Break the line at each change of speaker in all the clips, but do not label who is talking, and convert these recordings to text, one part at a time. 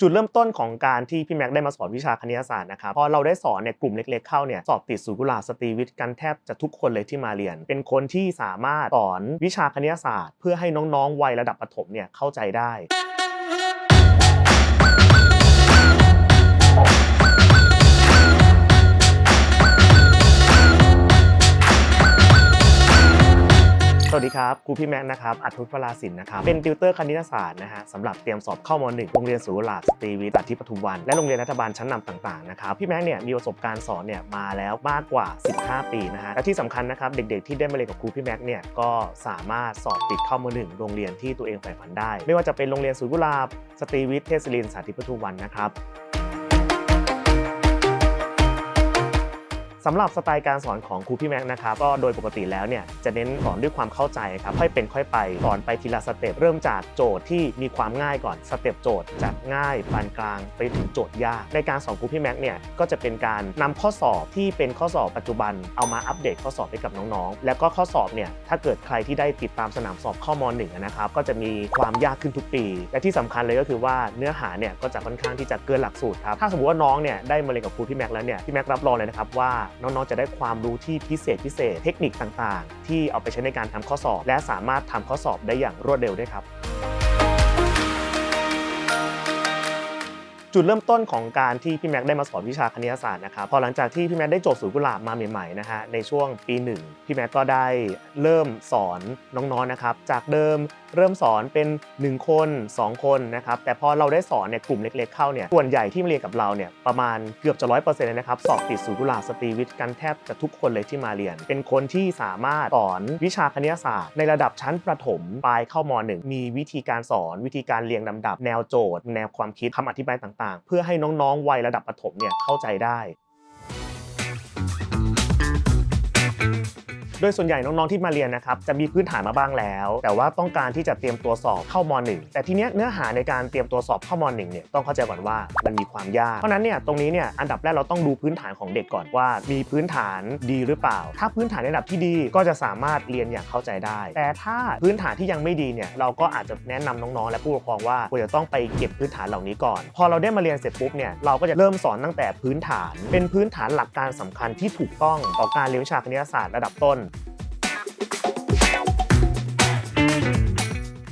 จุดเริ่มต้นของการที่พี่แม็กได้มาสอนวิชาคณิตศาสตร์นะครับพอเราได้สอนเนี่ยกลุ่มเล็กๆเข้าเนี่ยสอบติดสุกุลาสตรีวิทย์กันแทบจะทุกคนเลยที่มาเรียน เป็นคนที่สามารถสอนวิชาคณิตศาสตร์ เพื่อให้น้องๆวัยระดับประถมเนี่ยเข้าใจได้ วัสดีครับครูพี่แม็กซ์นะครับอัธุพลาสินนะครับ เป็นติวเตอร์คณิตศาสตร์นะฮะสำหรับเตรียมสอบเข้ามหนึ่งโรงเรียนสุรลาสตรีวิทย์ที่ปทุมวัน และโรงเรียนรัฐบาลชั้นนำต่างๆนะครับพี่แม็กซ์เนี่ยมีประสบการณ์สอนเนี่ยมาแล้วมากกว่า 15 ปีนะฮะและที่สำคัญนะครับเด็กๆ ที่ได้มาเรียนกับครูพี่แม็กซ์เนี่ยก็สามารถสอบติดเข้ามหนึ่งโรงเรียนที่ตัวเองใฝ่ฝันได้ ไม่ว่าจะเป็นโรงเรียนสุรลาสตรีวิทย์เทศรินสาธิตปทุมวันนะครับ สำหรับสไตล์การสอนของครูพี่แม็กซ์นะครับก็โดยปกติแล้วเนี่ยจะเน้นสอนด้วยความเข้าใจครับค่อยเป็นค่อยไปสอนไปทีละสเต็ปเริ่มจากโจทย์ที่มีความง่ายก่อนสเต็ปโจทย์จากง่ายปานกลางไปถึงโจทย์ยาก ในการสอนครูพี่แม็กซ์เนี่ยก็จะเป็นการนำข้อสอบที่เป็นข้อสอบปัจจุบันเอามาอัปเดตข้อสอบให้กับน้องๆ แล้วก็ข้อสอบเนี่ยถ้าเกิดใครที่ได้ติดตามสนามสอบข้อมหนึ่งนะครับก็จะมีความยากขึ้นทุกปี และที่สำคัญเลยก็คือว่าเนื้อหาเนี่ยก็จะค่อนข้างที่จะเกินหลักสูตรครับถ้าสมมติว่าน้องเนี่ยได้มาเรียนกับครูพี่แม็กแล้วเนี่ยพี่แม็กรับรองเลยนะครับว่าน้องๆ จะได้ความรู้ที่พิเศษพิเศษเทคนิคต่างๆ ที่เอาไปใช้ในการทำข้อสอบ และสามารถทำข้อสอบได้อย่างรวดเร็วด้วยครับ จุดเริ่มต้นของการที่พี่แม็กได้มาสอนวิชาคณิตศาสตร์นะครับพอหลังจากที่พี่แม็กได้จบศูนย์กุหลาบมาใหม่ๆนะฮะในช่วงปีหนึ่งพี่แม็กก็ได้เริ่มสอนน้องๆนะครับจากเดิมเริ่มสอนเป็น 1 คน 2 คนนะครับแต่พอเราได้สอนเนี่ยกลุ่มเล็กๆเข้าเนี่ยส่วนใหญ่ที่มาเรียนกับเราเนี่ยประมาณเกือบจะร้อยเปอร์เซ็นต์เลยนะครับสอบติดศูนย์กุหลาบสตรีวิทย์กันแทบจะทุกคนเลยที่มาเรียน เป็นคนที่สามารถสอนวิชาคณิตศาสตร์ ในระดับชั้นประถมปลายเข้ามหนึ่งมีวิธีการสอนวิธีการเรียงลำดับ แนวโจทย์ แนวความคิดคำอธิบายต่างๆ เพื่อให้น้องๆวัยระดับประถมเนี่ยเข้าใจได้ ดยส่วนใหญ่น้องๆที่มาเรียนนะครับจะมีพื้นฐานมาบ้างแล้ว แต่ว่าต้องการที่จะเตรียมตัวสอบเข้ามหนึ่งแต่ทีเนี้ยเนื้อหาในการเตรียมตัวสอบเข้ามหนึ่งเนี่ยต้องเข้าใจก่อนว่ามันมีความยาก เพราะนั้นเนี่ยตรงนี้เนี่ยอันดับแรกเราต้องดูพื้นฐานของเด็กก่อนว่า มีพื้นฐานดีหรือเปล่า ถ้าพื้นฐานในระดับที่ดีก็จะสามารถเรียนอย่างเข้าใจได้ แต่ถ้าพื้นฐานที่ยังไม่ดีเนี่ยเราก็อาจจะแนะนำน้องๆ และผู้ปกครองว่าควรจะต้องไปเก็บพื้นฐานเหล่านี้ก่อน พอเราได้มาเรียนเสร็จปุ๊บเนี่ยเราก็จะเริ่มสอนตั้งแต่พื้นฐาน เป็นพื้นฐานหลักการสำคัญที่ถูกต้องต่อการเรียนวิชาคณิตศาสตร์ระดับต้น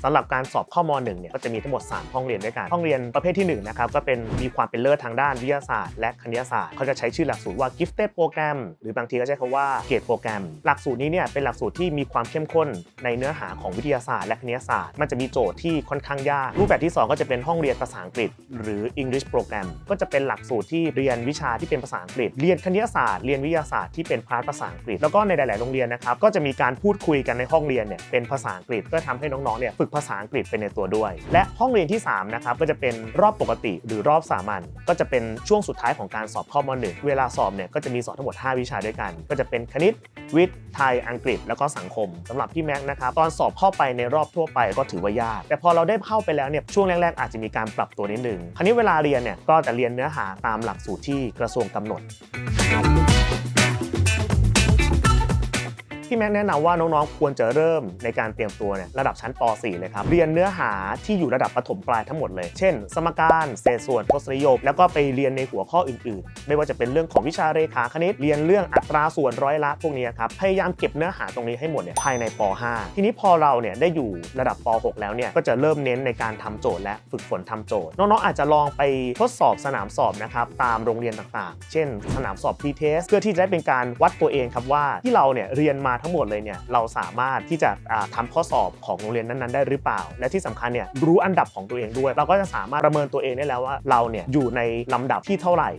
สำหรับการสอบข้าม .1 เนี่ยก็จะมีทั้งหมด 3 ห้องเรียนด้วยกัน ห้องเรียนประเภทที่1นะครับก็เป็นมีความเป็นเลิศทางด้านวิทยาศาสตร์และคณิตศาสตร์เขาจะใช้ชื่อหลักสูตรว่า gifted program หรือบางทีก็ใช้คำว่าเกรดโปรแกรม หลักสูตรนี้เนี่ยเป็นหลักสูตรที่มีความเข้มข้นในเนื้อหาของวิทยาศาสตร์และคณิตศาสตร์ มันจะมีโจทย์ที่ค่อนข้างยาก รูปแบบที่ 2 ก็จะเป็นห้องเรียนภาษาอังกฤษ หรือ English program ก็จะเป็นหลักสูตรที่เรียนวิชาที่เป็นภาษาอังกฤษ เรียนคณิตศาสตร์เรียนวิทยาศาสตร์ที่เป็นพาร์ทภาษาอังกฤษ แล้วก็ในหลาย ๆ โรงเรียนนะครับก็จะมีการพูดคุยกันในห้องเรียนเนี่ยเป็นภาษาอังกฤษเพื่อทำให้น้อง ๆ เนี่ยฝึกภาษาอังกฤษไปในตัวด้วย และห้องเรียนที่3นะครับก็จะเป็นรอบปกติหรือรอบสามัญก็จะเป็นช่วงสุดท้ายของการสอบข้อมหนึ่งเวลาสอบเนี่ยก็จะมีสอบทั้งหมด 5 วิชาด้วยกัน ก็จะเป็นคณิตวิทย์ไทยอังกฤษแล้วก็สังคมสำหรับพี่แม็กซ์นะครับตอนสอบเข้าไปในรอบทั่วไปก็ถือว่ายาก แต่พอเราได้เข้าไปแล้วเนี่ยช่วงแรกๆอาจจะมีการปรับตัวนิดนึงคราวนี้เวลาเรียนเนี่ยก็จะเรียนเนื้อหาตามหลักสูตรที่กระทรวงกำหนด พี่แม็กแนะนำว่าน้องๆ ควรจะเริ่มในการเตรียมตัวเนี่ยระดับชั้นป .4 เลยครับ เรียนเนื้อหาที่อยู่ระดับประถมปลายทั้งหมดเลย เช่น สมการเศษส่วนทศนิยม แล้วก็ไปเรียนในหัวข้ออื่นๆ ไม่ว่าจะเป็นเรื่องของวิชาเรขาคณิต เรียนเรื่องอัตราส่วนร้อยละพวกนี้ครับ พยายามเก็บเนื้อหาตรงนี้ให้หมดเนี่ยภายในป .5 ทีนี้พอเราเนี่ยได้อยู่ระดับป .6 แล้วเนี่ยก็จะเริ่มเน้นในการทำโจทย์และฝึกฝนทำโจทย์ น้องๆอาจจะลองไปทดสอบสนามสอบนะครับตามโรงเรียนต่างๆ เช่น สนามสอบ p-test เพื่อที่จะได้เป็นการวัดตัวเองครับว่าที่เราเนี่ยเรียนมาทั้งหมดเลยเนี่ยเราสามารถที่จะทำาข้อสอบของโรงเรียนนั้นๆ ได้หรือเปล่า และที่สำคัญเนี่ยรู้อันดับของตัวเองด้วย เราก็จะสามารถประเมินตัวเองได้แล้วว่าเราเนี่ยอยู่ในลำดับที่เท่าไหร่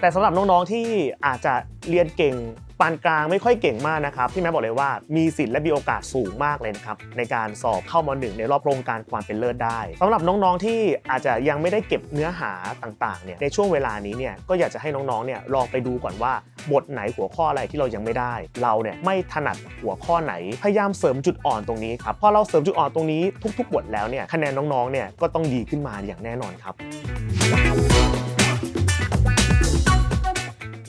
แต่สำหรับน้องๆที่อาจจะเรียนเก่ง ปานกลางไม่ค่อยเก่งมากนะครับพี่แม่บอกเลยว่ามีสิทธิ์และมีโอกาสสูงมากเลยนะครับในการสอบเข้ามหนึ่งในรอบโครงการความเป็นเลิศได้สำหรับน้องๆที่อาจจะยังไม่ได้เก็บเนื้อหาต่างๆเนี่ยในช่วงเวลานี้เนี่ยก็อยากจะให้น้องๆเนี่ยลองไปดูก่อนว่าบทไหนหัวข้ออะไรที่เรายังไม่ได้ เราเนี่ยไม่ถนัดหัวข้อไหนพยายามเสริมจุดอ่อนตรงนี้ครับพอเราเสริมจุดอ่อนตรงนี้ทุก ๆ บทแล้วเนี่ยคะแนนน้องๆเนี่ยก็ต้องดีขึ้นมาอย่างแน่นอนครับ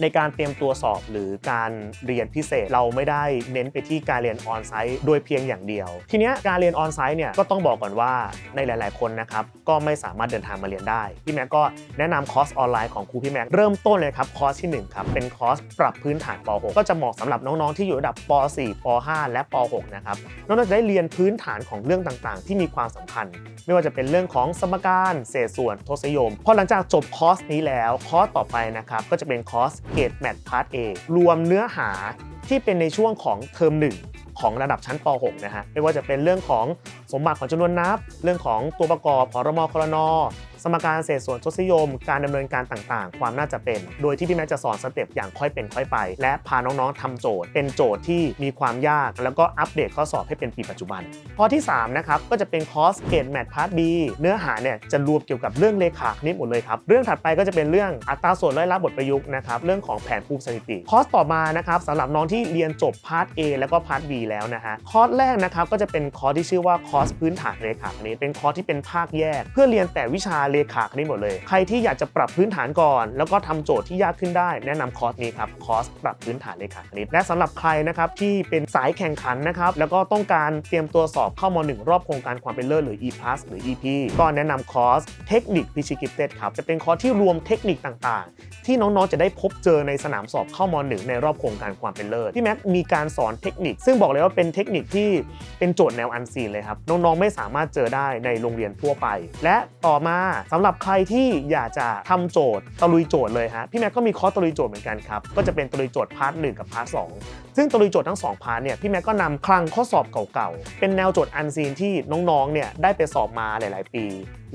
ในการเตรียมตัวสอบหรือการเรียนพิเศษเราไม่ได้เน้นไปที่การเรียนออนไซต์โดยเพียงอย่างเดียว ทีเนี้ยการเรียนออนไซต์เนี่ยก็ต้องบอกก่อนว่าในหลาย ๆ คนนะครับก็ไม่สามารถเดินทางมาเรียนได้พี่แม็กก็แนะนำคอร์สออนไลน์ของครูพี่แม็กเริ่มต้นเลยครับคอร์สที่หนึ่งครับเป็นคอร์สปรับพื้นฐานป .6 ก็จะเหมาะสำหรับน้อง ๆ ที่อยู่ระดับป .4 ป .5 และป .6 นะครับน้องๆจะได้เรียนพื้นฐานของเรื่องต่าง ๆ ที่มีความสำคัญ ไม่ว่าจะเป็นเรื่องของสมการเศษส่วนทศนิยมพอหลังจากจบคอร์สนี้แล้วคอร์สต่อไปนะครับก็จะเป็นคอร์สเกตแมทพาร์ท A รวมเนื้อหาที่เป็นในช่วงของเทอมหนึ่งของระดับชั้นป .6 นะฮะไม่ว่าจะเป็นเรื่องของสมบัติของจำนวนนับ เรื่องของตัวประกอบของรมคลนสมการเศษส่วนทศนิยม การดำเนินการต่างๆ ความน่าจะเป็น โดยที่พี่แม็กจะสอนสเต็ปอย่างค่อยเป็นค่อยไป และพาน้องๆทำโจทย์ เป็นโจทย์ที่มีความยาก แล้วก็อัปเดตข้อสอบให้เป็นปีปัจจุบันข้อที่3นะครับก็จะเป็นคอร์สเกตแมทพาร์ท B เนื้อหาเนี่ยจะรวมเกี่ยวกับเรื่องเลขาคณิตหมดเลยครับเรื่องถัดไปก็จะเป็นเรื่องอัตราส่วนร้อยละบทประยุกต์นะครับเรื่องของแผนภูมิสถิติคอร์สต่อมานะครับสำหรับน้องที่เรียนจบพาร์ท A แล้วก็พาร์ท B แล้วนะฮะคอร์สแรกนะครับก็จะเป็นคอร์สที่ชื่อว่าคอร์สพื้นฐานเลขาคณิตเป็นคอร์สที่เป็นภาคแยก เพื่อเรียนแต่วิชาเลขาคณิตหมดเลย ใครที่อยากจะปรับพื้นฐานก่อน แล้วก็ทำโจทย์ที่ยากขึ้นได้ แนะนำคอร์สนี้ครับคอร์สปรับพื้นฐานเลขาคณิต และสำหรับใครนะครับที่เป็นสายแข่งขันนะครับแล้วก็ต้องการเตรียมตัวสอบเข้ามหนึ่งรอบโครงการความเป็นเลิศหรือ e plus หรือ ep ก็แนะนำคอร์สเทคนิคพิชิกิฟเต็ดครับจะเป็นคอร์สที่รวมเทคนิคต่างๆ ที่น้องๆจะได้พบเจอในสนามสอบเข้ามหนึ่งในรอบโครงการความเป็นเลิศพี่แม็กมีการสอนเทคนิค ซึ่งบอกเลยว่าเป็นเทคนิคที่เป็นโจทย์แนวอันซีนเลยครับน้องๆไม่สามารถเจอได้ในโรงเรียนทั่วไป และต่อมาสำหรับใครที่อยากจะทำโจทย์ตะลุยโจทย์เลยฮะพี่แม็กก็มีคอร์สตะลุยโจทย์เหมือนกันครับก็จะเป็นตะลุยโจทย์พาร์ทหนึ่งกับพาร์ทสองซึ่งตะลุยโจทย์ทั้งสองพาร์ทเนี่ยพี่แม็กก็นำคลังข้อสอบเก่าๆเป็นแนวโจทย์อันซีนที่น้องๆเนี่ยได้ไปสอบมาหลาย ๆ ปี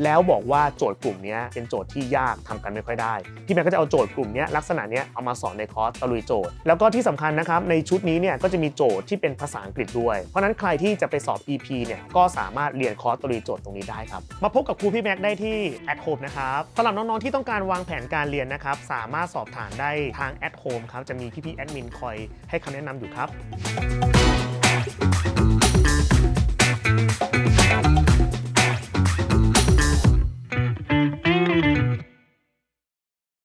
แล้วบอกว่าโจทย์กลุ่มนี้เป็นโจทย์ที่ยากทำกันไม่ค่อยได้ พี่แม็กก็จะเอาโจทย์กลุ่มนี้ลักษณะนี้เอามาสอนในคอร์สตะลุยโจทย์ แล้วก็ที่สำคัญนะครับในชุดนี้เนี่ยก็จะมีโจทย์ที่เป็นภาษาอังกฤษด้วย เพราะนั้นใครที่จะไปสอบ EP เนี่ยก็สามารถเรียนคอร์สตะลุยโจทย์ตรงนี้ได้ครับ มาพบกับครูพี่แม็กได้ที่ at home นะครับสำหรับน้องๆที่ต้องการวางแผนการเรียนนะครับสามารถสอบถามได้ทาง at home ครับจะมีพี่ๆแอดมินคอยให้คำแนะนำอยู่ครับ